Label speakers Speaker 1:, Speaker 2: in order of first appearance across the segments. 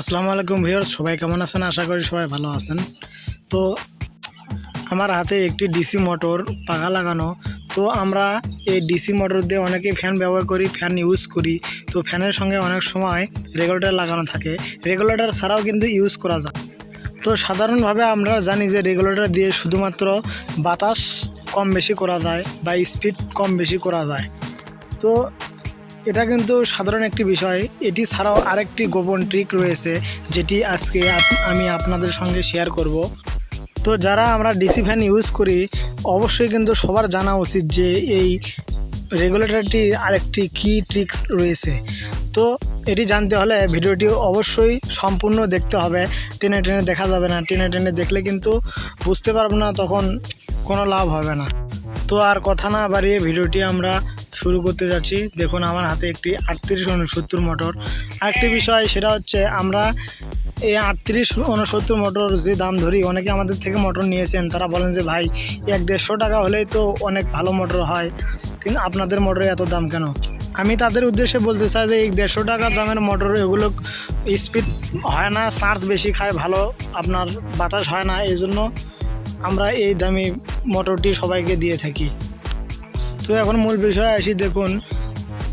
Speaker 1: আসসালামু আলাইকুম ভিউয়ার্স, সবাই কেমন আছেন? আশা করি সবাই ভালো আছেন। তো আমার হাতে একটি ডিসি মোটর পাখা লাগানো। তো আমরা এই ডিসি মোটর দিয়ে অনেকেই ফ্যান ব্যবহার করি, ফ্যান ইউজ করি। তো ফ্যানের সঙ্গে অনেক সময় রেগুলেটর লাগানো থাকে। রেগুলেটর ছাড়াও কিন্তু ইউজ করা যায়। তো সাধারণভাবে আমরা জানি যে রেগুলেটর দিয়ে শুধুমাত্র বাতাস কম বেশি করা যায় বা স্পিড কম বেশি করা যায়। তো এটা কিন্তু সাধারণ একটি বিষয়। এটি ছাড়াও আরেকটি গোপন ট্রিক রয়েছে, যেটি আজকে আমি আপনাদের সঙ্গে শেয়ার করব। তো যারা আমরা ডিসি ফ্যান ইউজ করি, অবশ্যই কিন্তু সবার জানা উচিত যে এই রেগুলেটরটির আরেকটি কি ট্রিক্স রয়েছে। তো এটি জানতে হলে ভিডিওটি অবশ্যই সম্পূর্ণ দেখতে হবে। টেনে টেনে দেখা যাবে না। টেনে টেনে দেখলে কিন্তু বুঝতে পারব না, তখন কোনো লাভ হবে না। তো আর কথা না বাড়িয়ে ভিডিওটি আমরা শুরু করতে যাচ্ছি। দেখুন, আমার হাতে একটি আটত্রিশ উনসত্তর মোটর আরেকটি বিষয়, সেটা হচ্ছে আমরা এই আটত্রিশ উনসত্তর মোটর যে দাম ধরি, অনেকে আমাদের থেকে মোটর নিয়েছেন। তারা বলেন যে, ভাই, এক দেড়শো টাকা হলেই তো অনেক ভালো মোটর হয়। কিন্তু আপনাদের মোটরে এত দাম কেন? আমি তাদের উদ্দেশ্যে বলতে চাই যে, এই দেড়শো টাকা দামের মোটর এগুলো স্পিড হয় না চার্জ বেশি খায়, ভালো আপনার বাতাস হয় না। এই জন্য আমরা এই দামি মোটরটি সবাইকে দিয়ে থাকি। তো এখন মূল বিষয়ে আসি, দেখুন,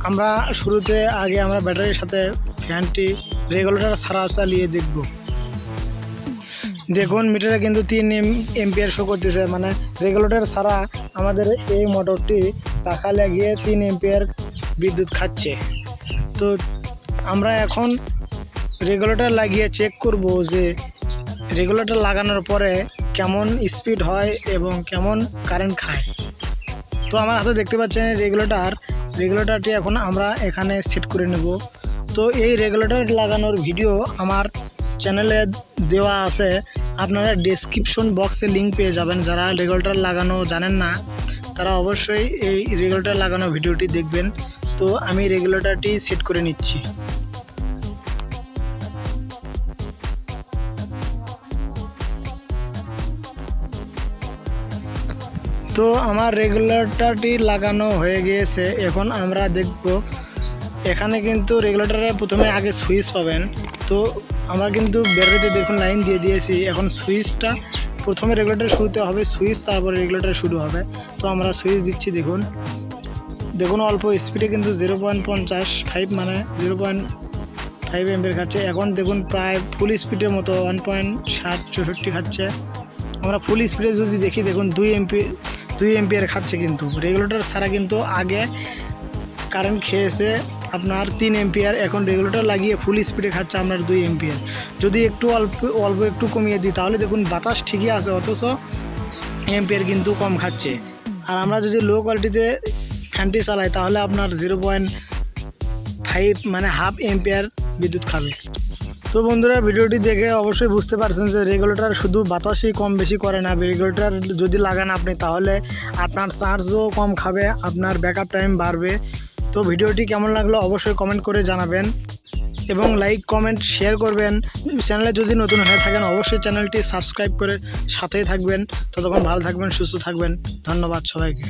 Speaker 1: আমরা শুরুতে আগে আমরা ব্যাটারির সাথে ফ্যানটি রেগুলেটর ছাড়া চালিয়ে দেখব। দেখুন, মিটারে কিন্তু তিন এম, এমপিয়ার শো করতেছে মানে রেগুলেটর ছাড়া আমাদের এই মোটরটি পাখা লাগিয়ে তিন এমপিয়ার বিদ্যুৎ খাচ্ছে। তো আমরা এখন রেগুলেটর লাগিয়ে চেক করব যে রেগুলেটর লাগানোর পরে কেমন স্পিড হয় এবং কেমন কারেন্ট খায়। তো আমার হাতে দেখতে পাচ্ছেন রেগুলেটর। রেগুলেটরটি এখন আমরা এখানে সেট করে নেব। তো এই রেগুলেটর লাগানোর ভিডিও আমার চ্যানেলে দেওয়া আছে। আপনারা ডেসক্রিপশন বক্সে লিঙ্ক পেয়ে যাবেন। যারা রেগুলেটর লাগানো জানেন না, তারা অবশ্যই এই রেগুলেটর লাগানো ভিডিওটি দেখবেন। তো আমি রেগুলেটরটি সেট করে নিচ্ছি। তো আমার রেগুলেটরটি লাগানো হয়ে গিয়েছে। এখন আমরা দেখব। এখানে কিন্তু রেগুলেটরে প্রথমে আগে সুইচ পাবেন। তো আমরা কিন্তু ব্যাটারিতে দেখুন লাইন দিয়ে দিয়েছি। এখন সুইচটা প্রথমে রেগুলেটর শুরুতে হবে, সুইচ তারপরে রেগুলেটর শুরু হবে। তো আমরা সুইচ দিচ্ছি, দেখুন। দেখুন, অল্প স্পিডে কিন্তু জিরো পয়েন্ট পঞ্চাশ ফাইভ মানে জিরো পয়েন্ট ফাইভ এমপের খাচ্ছে। এখন দেখুন প্রায় ফুল স্পিডের মতো ওয়ান পয়েন্ট ষাট চৌষট্টি খাচ্ছে। আমরা ফুল স্পিডে যদি দেখি, দেখুন দুই এমপি দুই এম্পিয়ার খাচ্ছে কিন্তু। রেগুলেটর ছাড়া কিন্তু আগে কারেন্ট খেয়েছে আপনার তিন এম্পিয়ার এখন রেগুলেটর লাগিয়ে ফুল স্পিডে খাচ্ছে আপনার দুই এম্পিয়ার যদি একটু অল্প অল্প একটু কমিয়ে দিই, তাহলে দেখুন বাতাস ঠিকই আছে, অথচ এম্পিয়ার কিন্তু কম খাচ্ছে। আর আমরা যদি লো কোয়ালিটিতে ফ্যানটি চালাই, তাহলে আপনার জিরো পয়েন্ট ফাইভ মানে হাফ এম্পিয়ার বিদ্যুৎ খাবে। তো বন্ধুরা, ভিডিওটি দেখে অবশ্যই বুঝতে পারছেন যে রেগুলেটর শুধু বাতাসই কম বেশি করে না। রেগুলেটর যদি লাগান আপনি, তাহলে আপনার চার্জও কম খাবে, আপনার ব্যাকআপ টাইম বাড়বে। তো ভিডিওটি কেমন লাগল অবশ্যই কমেন্ট করে জানাবেন এবং লাইক কমেন্ট শেয়ার করবেন। চ্যানেলে যদি নতুন হয়ে থাকেন, অবশ্যই চ্যানেলটি সাবস্ক্রাইব করে সাথেই থাকবেন। ততক্ষণ ভালো থাকবেন, সুস্থ থাকবেন। ধন্যবাদ সবাইকে।